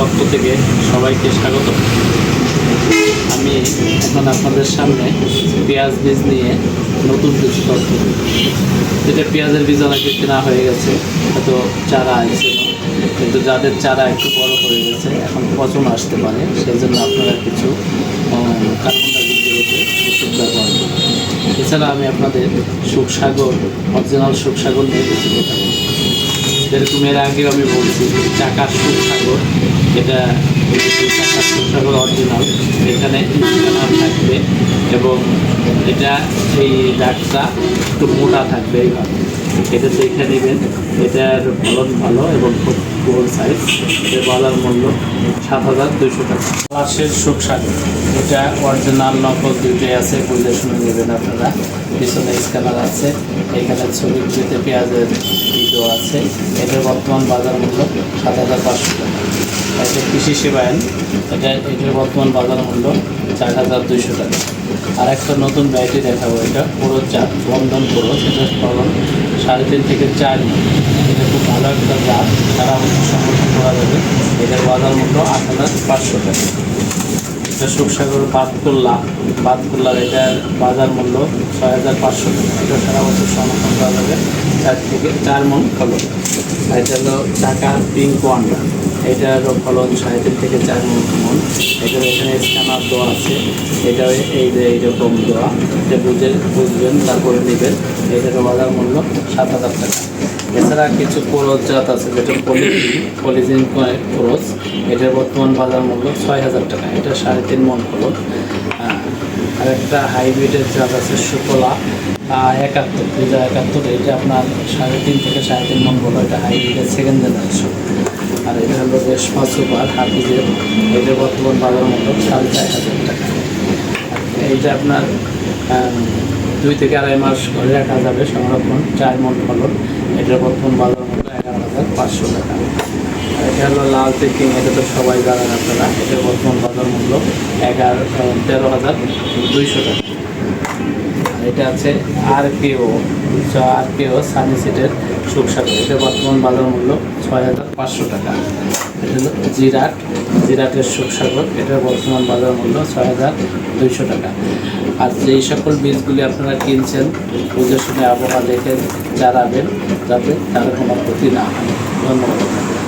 পক্ষ থেকে সবাইকে স্বাগত। আমি এখন আপনাদের সামনে পেঁয়াজ বীজ নিয়ে নতুন কিছু তথ্য যেটা পেঁয়াজের বীজ অনেকে কেনা হয়ে গেছে, হয়তো চারা আইছিল কিন্তু যাদের চারা একটু বড় হয়ে গেছে, এখন পচন আসতে পারে, সেই জন্য আপনারা কিছু এছাড়া আমি আপনাদের সুখসাগর অরিজিনাল সুখসাগর নিয়ে কিছু কথা। যেরকম এর আগে আমি বলছি, চাকা সুখসাগর এটা চাকা সুখসাগর অরিজিনাল। এখানে স্ক্যানার থাকবে এবং এটা এই দাগটা একটু মোটা থাকবে এইভাবে। এটা দেখে নেবেন, এটার ফলন ভালো এবং খুব গোল সাইজ এর বাজার মূল্য সাত হাজার দুইশো টাকা। লাশের সুখসাগর এটা অরিজিনাল নকল দুইটাই আছে বুঝে শুনে নেবেন আপনারা। পিছনে স্ক্যানার আছে, এখানে ছবি দিতে পেঁয়াজের ভিডিও আছে। এটার বর্তমান বাজার মূল্য সাত হাজার পাঁচশো টাকা। এটা কৃষি সেবায়ন এটা এটার বর্তমান বাজার মূল্য চার হাজার দুইশো টাকা। আর একটা নতুন ব্যাটারি দেখাবো, এটা পুরো চার বন্ধন পুরো সেটার ফলন সাড়ে তিন থেকে চার এটা খুব ভালো একটা সারা বছর সংরক্ষণ করা যাবে এটার বাজার মূল্য আট হাজার পাঁচশো টাকা এটা সুখসাগর বাদকুল্লা বাদকুল্লার এটার বাজার মূল্য ছয় হাজার পাঁচশো টাকা এটা সারা বছর সংরক্ষণ করা যাবে চার থেকে চার মন ফলন এটা হলো ঢাকা পিঙ্ক ওয়ান্ডার এটার ফলন সাড়ে তিন থেকে চার মন মন এটার এখানে স্ক্যানার দেওয়া আছে এটা এই যে এইরকম দেওয়া এটা বুঝে বুঝবেন তারপরে নেবেন এটার বাজার মূল্য। সাত হাজার টাকা। এছাড়া কিছু কোরস জাত আছে, যেটা পলিজিন পলিজিন কোরস এটার বর্তমান বাজার মূল্য ছয় হাজার টাকা। এটা সাড়ে তিন মন ফলন আর একটা হাইব্রিডের জাত আছে সুকলা একাত্তর, দুইটা একাত্তর, এটা আপনার সাড়ে তিন থেকে সাড়ে তিন মন বলো এটা হাইব্রিডের সেকেন্ড জেনারেশন আর এটা হলো রেশমা সুপার, হাফিজের, এটার বর্তমান বাজার মূল্য সাড়ে চার হাজার টাকা। এইটা আপনার দুই থেকে আড়াই মাস করে রাখা যাবে সংরক্ষণ, চার মন ফলন। এটার বর্তমান বাজার মূল্য এগারো হাজার পাঁচশো টাকা। এটা হলো লাল পেকিং এটা তো সবাই জানেন আপনারা। এটার বর্তমান বাজার মূল্য এগারো, তেরো হাজার দুইশো টাকা। এটা আছে আর পিও আর পিও সানি সিটের সুখসাগর এটা বর্তমান বাজার মূল্য ছয় হাজার পাঁচশো টাকা। এটা হলো জিরাট, জিরাটের সুখসাগর এটার বর্তমান বাজার মূল্য ছয় হাজার দুইশো টাকা। আর যেই সকল বীজগুলি আপনারা কিনছেন পুজোর সময় আবহাওয়া দেখে জানাবেন, যাতে তার কোনো ক্ষতি না হয়। ধন্যবাদ।